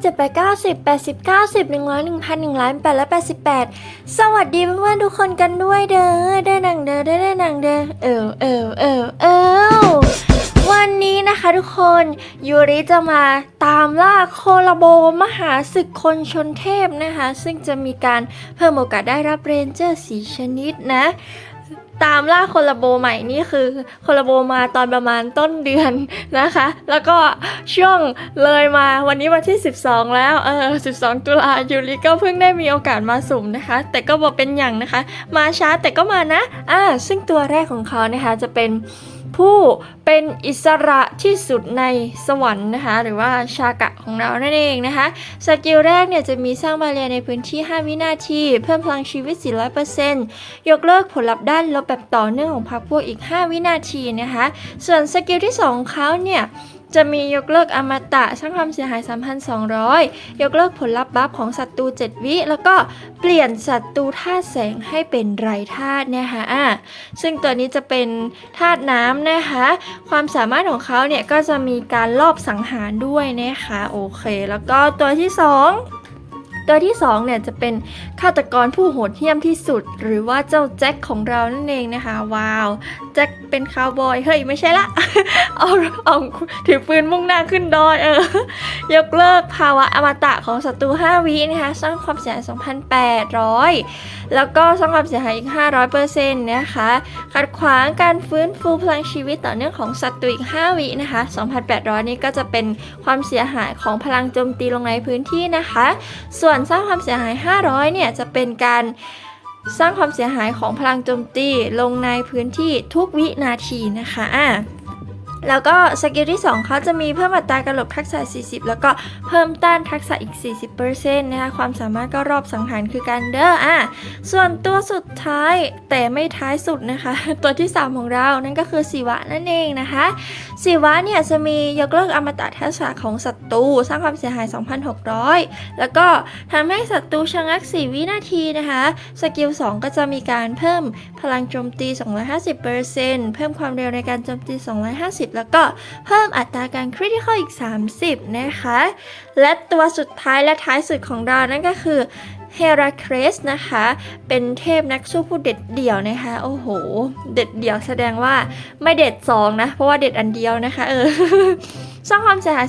เจ็ดแปดเก้าสิบแปดสิบเก้าสิบหนึ่งร้อยหนึ่งพันหนึ่งล้านแปดและแปดสิบแปดสวัสดีเพื่อนๆทุกคนกันด้วยเด้อเด้หนังเด้อเด้อเด้หนังเด้อเออเออเออเออวันนี้นะคะทุกคนยูริจะมาตามล่าโคลาโบมหาศึกคนชนเทพนะคะ ซึ่งจะมีการเพิ่มโอกาสได้รับเรนเจอร์สีชนิดนะ ตามล่าโคลาโบใหม่นี่คือโคลาโบมาตอนประมาณต้นเดือนนะคะ แล้วก็ช่วงเลยมาวันนี้วันที่ 12 แล้วเออ12 ตุลายูริก็เพิ่งได้มีโอกาสมาสุ่มนะคะ แต่ก็บอกเป็นอย่างนะคะ มาช้าแต่ก็มานะอ่าซึ่งตัวแรกของเขานะคะจะเป็นผู้เป็นอิสระที่สุดในสวรรค์นะคะ หรือว่าชากะของเรานั่นเองนะคะ สกิลแรกเนี่ยจะมีสร้างบาเรียในพื้นที่ 5 วินาที เพิ่มพลังชีวิต 400%ยกเลิกผลลัพธ์ด้านลบแบบต่อเนื่องของพรรคพวกอีก 5 วินาทีนะคะ ส่วนสกิลที่2ของเขาเนี่ยจะมียกเลิกอมตะสร้างความเสียหาย 3,200 ยกเลิกผลลัพธ์บัฟของศัตรู 7 วิ แล้วก็เปลี่ยนศัตรูธาตุแสงให้เป็นไรธาตุนะคะอะซึ่งตัวนี้จะเป็นธาตุน้ำนะคะ ความสามารถของเขาเนี่ยก็จะมีการลอบสังหารด้วยนะคะ โอเค แล้วก็ตัวที่ 2 ตัวที่2เนี่ยจะเป็นฆาตกรผู้โหดเหี้ยมที่สุด หรือว่าเจ้าแจ็คของเรานั่นเองนะคะ ว้าวแจ็คเป็นคาวบอย เฮ้ย ไม่ใช่ละเอาเอาถือปืนมุ่งหน้าขึ้นดอยเออยกเลิกภาวะอมตะของศัตรู5วินะคะสร้างความเสียหาย2,800 แล้วก็สร้างความเสียหายอีก 500%นะคะ ขัดขวางการฟื้นฟูพลังชีวิตต่อเนื่องของศัตรูอีก 5 วินะคะ 2,800 นี่ก็จะเป็นความเสียหายของพลังโจมตีลงในพื้นที่นะคะ ส่วนสร้างความเสียหาย 500 เนี่ยจะเป็นการสร้างความเสียหายของพลังโจมตีลงในพื้นที่ทุกวินาทีนะคะ แล้วก็สกิลที่ 2เขาจะมีเพิ่มอัตราการหลบทักษะ 40 แล้วก็เพิ่มต้านทักษะอีก 40%นะคะความสามารถก็รอบสังหารคือการเด้ออะส่วนตัวสุดท้ายแต่ไม่ท้ายสุดนะคะ ตัวที่ 3 ของเรานั่นก็คือสีวะนั่นเองนะคะ สีวะเนี่ยจะมียกเลิกอมตะทักษะของศัตรูสร้างความเสียหาย 2,600 แล้วก็ทำให้ศัตรูชะงัก 4 วินาทีนะคะ สกิล 2 ก็จะมีการเพิ่มพลังโจมตี 250%เพิ่มความเร็วในการโจมตี 250 แล้วก็เพิ่มอัตราการคริติคอลอีก 30 นะคะ และตัวสุดท้ายและท้ายสุดของเรานั่นก็คือ เฮราเครสนะคะ เป็นเทพนักสู้ผู้เด็ดเดี่ยวนะคะ โอ้โห เด็ดเดี่ยวแสดงว่าไม่เด็ด2นะ เพราะว่าเด็ดอันเดียวนะคะ เออสร้างความเสียหาย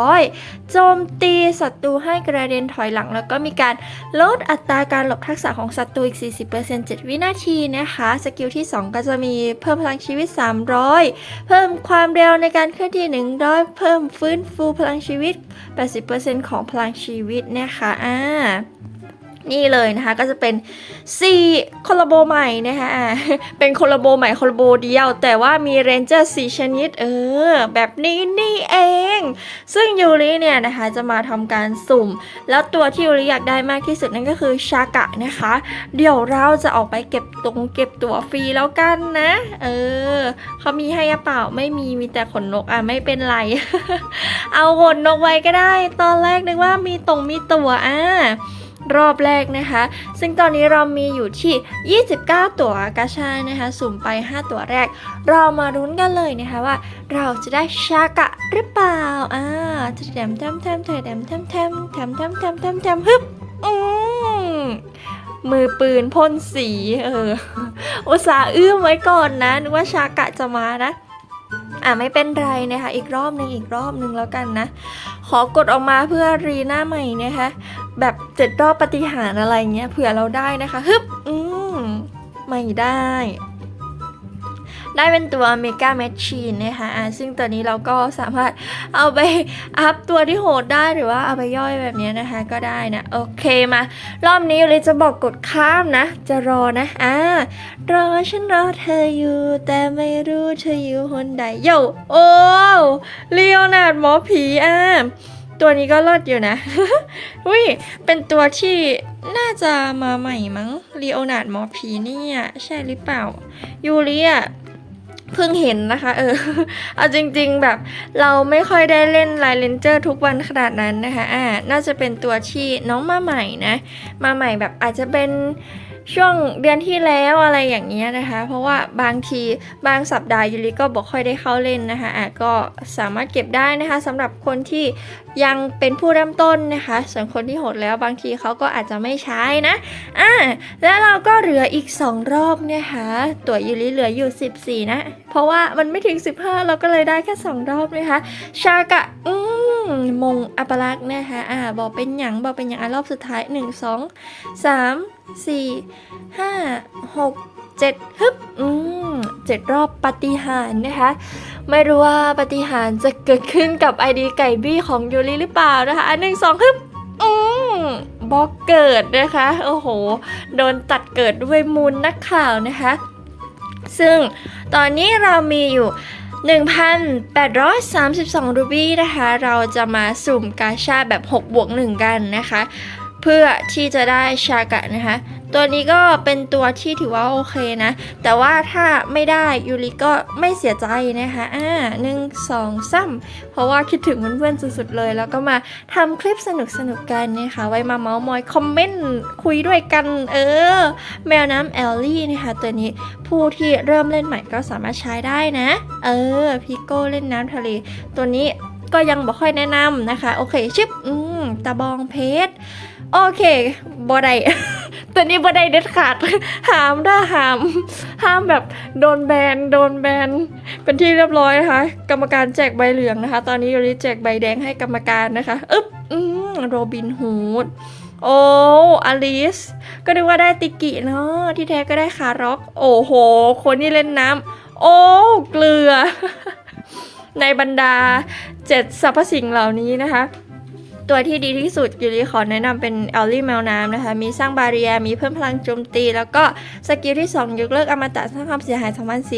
2,800 โจมตีศัตรูให้กระเด็นถอยหลัง แล้วก็มีการลดอัตราการหลบทักษะของศัตรูอีก 40% 7 วินาทีนะคะ สกิลที่ 2 ก็จะมีเพิ่มพลังชีวิต 300 เพิ่มความเร็วในการเคลื่อนที่ 100 เพิ่มฟื้นฟูพลังชีวิต 80%ของพลังชีวิตนะคะ อ่า นี่เลยนะคะก็จะเป็น 4 คอลลาโบใหม่นะคะเป็นคอลลาโบใหม่คอลลาโบเดียว แต่ว่ามีเรนเจอร์4ชนิดเออ แบบนี้นี่เอง ซึ่งยูริเนี่ยนะคะจะมาทำการสุ่ม แล้วตัวที่ยูริอยากได้มากที่สุดนั่นก็คือชากะนะคะ เดี๋ยวเราจะออกไปเก็บตรงเก็บตัวฟรีแล้วกันนะ เออเขามีให้หรือเปล่าไม่มีมีแต่ขนนกอะไม่เป็นไร เอาขนนกไว้ก็ได้ ตอนแรกนึกว่ามีตรงมีตัวอะ รอบแรกนะคะ ซึ่งตอนนี้เรามีอยู่ที่ 29 ตั๋วกาชานะคะ สุ่มไป 5 ตั๋วแรก เรามารุ้นกันเลยนะคะว่า เราจะได้ชากะหรือเปล่าอ่าแถมแถมแถมแถมแถมแถมแถมแถมแถมแถมแถมฮึบอืมมือปืนพ่นสี เออ อุตส่าห์เอื้อมไว้ก่อนนะนึกว่าชากะจะมานะ อะไม่เป็นไรนะคะ อีกรอบหนึ่งอีกรอบหนึ่งแล้วกันนะ ขอกดออกมาเพื่อรีหน้าใหม่นะคะ แบบเจ็ดรอบปฏิหารอะไรเงี้ยเผื่อเราได้นะคะฮึบอืมไม่ได้ ได้เป็นตัวเมกาแมชชีนนะคะอ่าซึ่งตัวนี้เราก็สามารถเอาไปอัพตัวที่โหดได้หรือว่าเอาไปย่อยแบบนี้นะคะก็ได้นะ โอเคมา รอบนี้เลยจะบอกกดข้ามนะ จะรอนะอ่ารอฉันรอเธออยู่ แต่ไม่รู้เธออยู่คนใดโยโอ้เลโอนาร์ดหมอผีอะตัวนี้ก็เลิศอยู่นะอุ้ยเป็นตัวที่น่าจะมาใหม่มั้งลีโอนาร์ดมอผีเนี่ย ใช่หรือเปล่า ยูริอะ เพิ่งเห็นนะคะ เออ เอาจริงๆแบบเราไม่ค่อยได้เล่นไลเลนเจอร์ทุกวันขนาดนั้นนะคะ อ่า น่าจะเป็นตัวที่น้องมาใหม่นะ มาใหม่แบบอาจจะเป็น ช่วงเดือนที่แล้วอะไรอย่างเงี้ยนะคะ เพราะว่าบางทีบางสัปดาห์ยูริก็บอกค่อยได้เข้าเล่นนะคะอะก็สามารถเก็บได้นะคะสำหรับคนที่ยังเป็นผู้เริ่มต้นนะคะ ส่วนคนที่โหดแล้วบางทีเขาก็อาจจะไม่ใช้นะอะแล้วเราก็เหลืออีก 2 รอบนะคะ ตัวยูริเหลืออยู่ 14 นะ เพราะว่ามันไม่ถึง 15 เราก็เลยได้แค่ 2 รอบนะคะ ชากะอืม มงอัปลักษณ์นะคะอ่าบอกเป็นหยังบอกเป็นหยังอะรอบสุดท้าย 1 2 3 4 5 6 7ฮึบอืมเจ็ดรอบปาฏิหารย์นะคะไม่รู้ว่าปาฏิหารย์จะเกิดขึ้นกับไอดีไก่บี้ของยูริหรือเปล่านะคะอันหนึ่งสองฮึบอืมบอกเกิดนะคะ โอ้โห โดนตัดเกิดด้วยมูลนักข่าวนะคะ ซึ่งตอนนี้เรามีอยู่ 1,832 รูบี้นะคะ เราจะมาสุ่มกาชาแบบ 6 บวก 1 กันนะคะ เพื่อที่จะได้ชากะนะคะ ตัวนี้ก็เป็นตัวที่ถือว่าโอเคนะ แต่ว่าถ้าไม่ได้ยูริก็ไม่เสียใจนะคะอ่าหนึ่งสองสามเพราะว่าคิดถึงเพื่อนๆสุดๆเลย แล้วก็มาทำคลิปสนุกๆกันนะคะ ไว้มาเมาส์มอยคอมเมนต์คุยด้วยกัน เออ แมวน้ำแอลลี่นะคะตัวนี้ผู้ที่เริ่มเล่นใหม่ก็สามารถใช้ได้นะ เออพิโก้เล่นน้ำทะเล ตัวนี้ก็ยังบ่ค่อยแนะนำนะคะ โอเคชิปอืมตะบองเพชร โอเคบอได้ แตัวนี้บอได้เด็ดขาดห้ามได้ห้าม ห้ามแบบโดนแบนโดนแบนเป็นที่เรียบร้อยนะคะ กรรมการแจกใบเหลืองนะคะ ตอนนี้โยริแจกใบแดงให้กรรมการนะคะอึ๊บอืมโรบินฮูดโอ้อลิส ก็นึกว่าได้ติกิเนาะที่แท้ก็ได้คาร็อก โอ้โห คนที่เล่นน้ำโอ้ เกลือ ในบรรดาเจ็ดสรรพสิ่งเหล่านี้นะคะ ตัวที่ดีที่สุดยูริขอแนะนำเป็นแอลลี่แมวน้ำนะคะ มีสร้างบาเรีย มีเพิ่มพลังโจมตี แล้วก็สกิลที่ 2 ยกเลิกอมตะสร้างความเสียหาย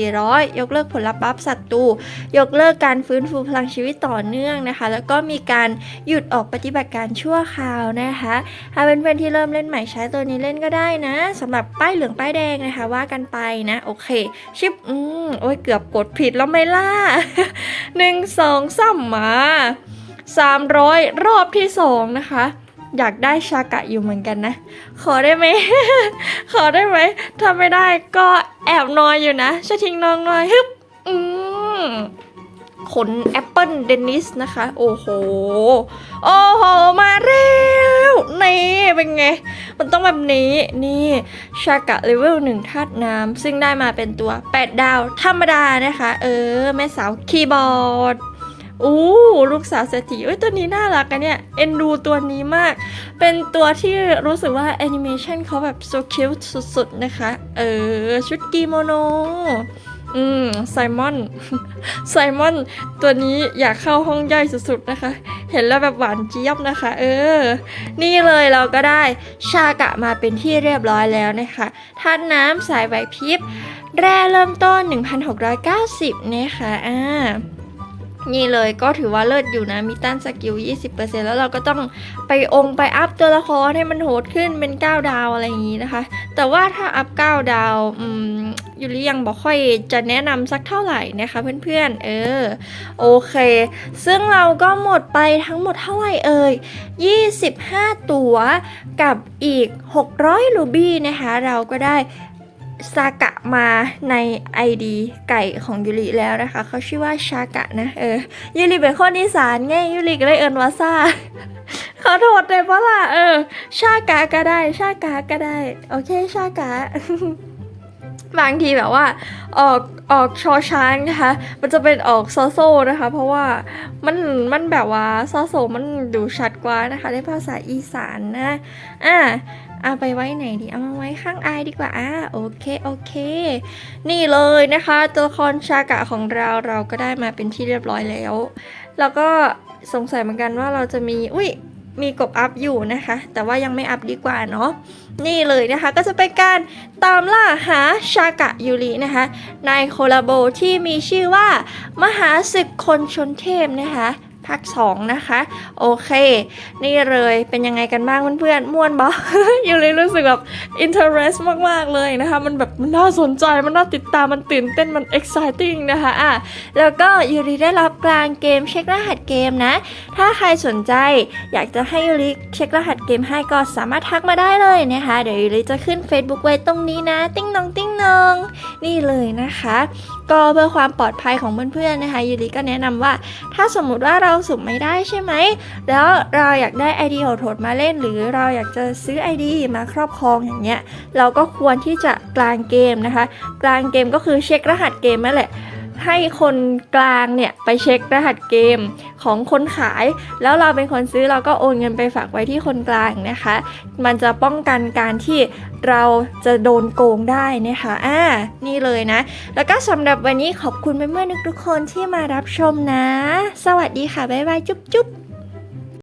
2,400 ยกเลิกผลลัพธ์บัฟศัตรูยกเลิกการฟื้นฟูพลังชีวิตต่อเนื่องนะคะ แล้วก็มีการหยุดออกปฏิบัติการชั่วคราวนะคะถ้าเป็นเพื่อนๆที่เริ่มเล่นใหม่ใช้ตัวนี้เล่นก็ได้นะสำหรับป้ายเหลืองป้ายแดงนะคะว่ากันไปนะโอเค ชิปอืมโอ้ยเกือบกดผิดแล้วไม่ล่ะหนึ่งสองสามมา 300 รอบที่ 2 นะคะ อยากได้ชากะอยู่เหมือนกันนะ ขอได้ไหม ขอได้ไหม ถ้าไม่ได้ก็แอบนอยอยู่นะชะทิ้งน้องนอยฮึบอืมขนแอปเปิลเดนิสนะคะ โอ้โห โอ้โห มาเร็ว นี่ เป็นไง มันต้องแบบนี้ นี่ ชากะเลเวลหนึ่งธาตุน้ำซึ่งได้มาเป็นตัว 8 ดาวธรรมดานะคะ เออ แม่สาวคีย์บอร์ด อู้ลูกสาวเศรษฐีเอ้ยตัวนี้น่ารักอะเนี่ย เอ็นดูตัวนี้มาก เป็นตัวที่รู้สึกว่าแอนิเมชันเขาแบบ so cute สุดๆ นะคะ เออ ชุดกิโมโนอืมไซมอน ไซมอน ตัวนี้อยากเข้าห้องย่อยสุดๆนะคะ เห็นแล้วแบบหวานเจี๊ยบนะคะ เออ นี่เลยเราก็ได้ชากะมาเป็นที่เรียบร้อยแล้วนะคะธาตุน้ำสายไหวพริบ แร่เริ่มต้น 1,690 นะคะ อ่า นี่เลยก็ถือว่าเลิศอยู่นะมีต้านสกิล 20%แล้วเราก็ต้องไปองค์ไปอัพตัวละครให้มันโหดขึ้นเป็น 9 ดาวอะไรอย่างนี้นะคะ แต่ว่าถ้าอัพ 9 ดาวอืมยูริยังบอกค่อยจะแนะนำสักเท่าไหร่นะคะเพื่อนๆ เออ โอเค ซึ่งเราก็หมดไปทั้งหมดเท่าไหร่เอ่ย 25 ตัวกับอีก 600รูบี้นะคะ เราก็ได้ ซากะมาใน ID ไก่ของยูริแล้วนะคะ เขาชื่อว่าชากะนะ เออ ยูริเป็นคนอีสานไงยูริก็เลยเอินว่าซาขอโทษเลยเพราะล่ะ เออ ชากะก็ได้ ชากะก็ได้ โอเค ชากะบางทีแบบว่าออกออกชอช้างนะคะ มันจะเป็นออกซอโซนะคะ เพราะว่ามันมันแบบว่าซอโซมันดูชัดกว่านะคะในภาษาอีสานนะ อะ เอาไปไว้ไหนดี เอามาไว้ข้างไอายดีกว่าอ่าโอเคโอเค นี่เลยนะคะ ตัวละครชากะของเราเราก็ได้มาเป็นที่เรียบร้อยแล้ว แล้วก็สงสัยเหมือนกันว่าเราจะมี อุ้ยมีกบอัพอยู่นะคะ แต่ว่ายังไม่อัพดีกว่าเนาะนี่เลยนะคะก็จะเป็นการตามล่าหาชากะยูรินะคะ ในโคลาโบที่มีชื่อว่า มหาศึกคนชนเทพนะคะ ภาค2นะคะ โอเค นี่เลยเป็นยังไงกันบ้างเพื่อนๆม่วนบออยู่เลยรู้สึกแบบ interest มากๆเลยนะคะ มันแบบมันน่าสนใจมันน่าติดตามมันตื่นเต้นมัน exciting นะคะอะแล้วก็ยูริได้รับกลางเกมเช็ครหัสเกมนะ ถ้าใครสนใจอยากจะให้ยูริเช็ครหัสเกมให้ก็สามารถทักมาได้เลยนะคะ เดี๋ยวยูริจะขึ้น Facebook ไว้ตรงนี้นะ ติ้งนองติ้งนองนี่เลยนะคะ ก็เพื่อความปลอดภัยของเพื่อนๆนะคะยูริก็แนะนำว่า ถ้าสมมุติว่าเราสุ่มไม่ได้ใช่ไหม แล้วเราอยากได้ ID โหดๆมาเล่น หรือเราอยากจะซื้อ ID มาครอบครองอย่างเงี้ย เราก็ควรที่จะกลางเกมนะคะ กลางเกมก็คือเช็ครหัสเกมนั่นแหละ ให้คนกลางเนี่ยไปเช็ครหัสเกมของคนขาย แล้วเราเป็นคนซื้อเราก็โอนเงินไปฝากไว้ที่คนกลางนะคะ มันจะป้องกันการที่เราจะโดนโกงได้นะคะอ่านี่เลยนะ แล้วก็สำหรับวันนี้ขอบคุณเพื่อนๆทุกคนที่มารับชมนะ สวัสดีค่ะ บ๊ายบาย จุ๊บจุ๊บ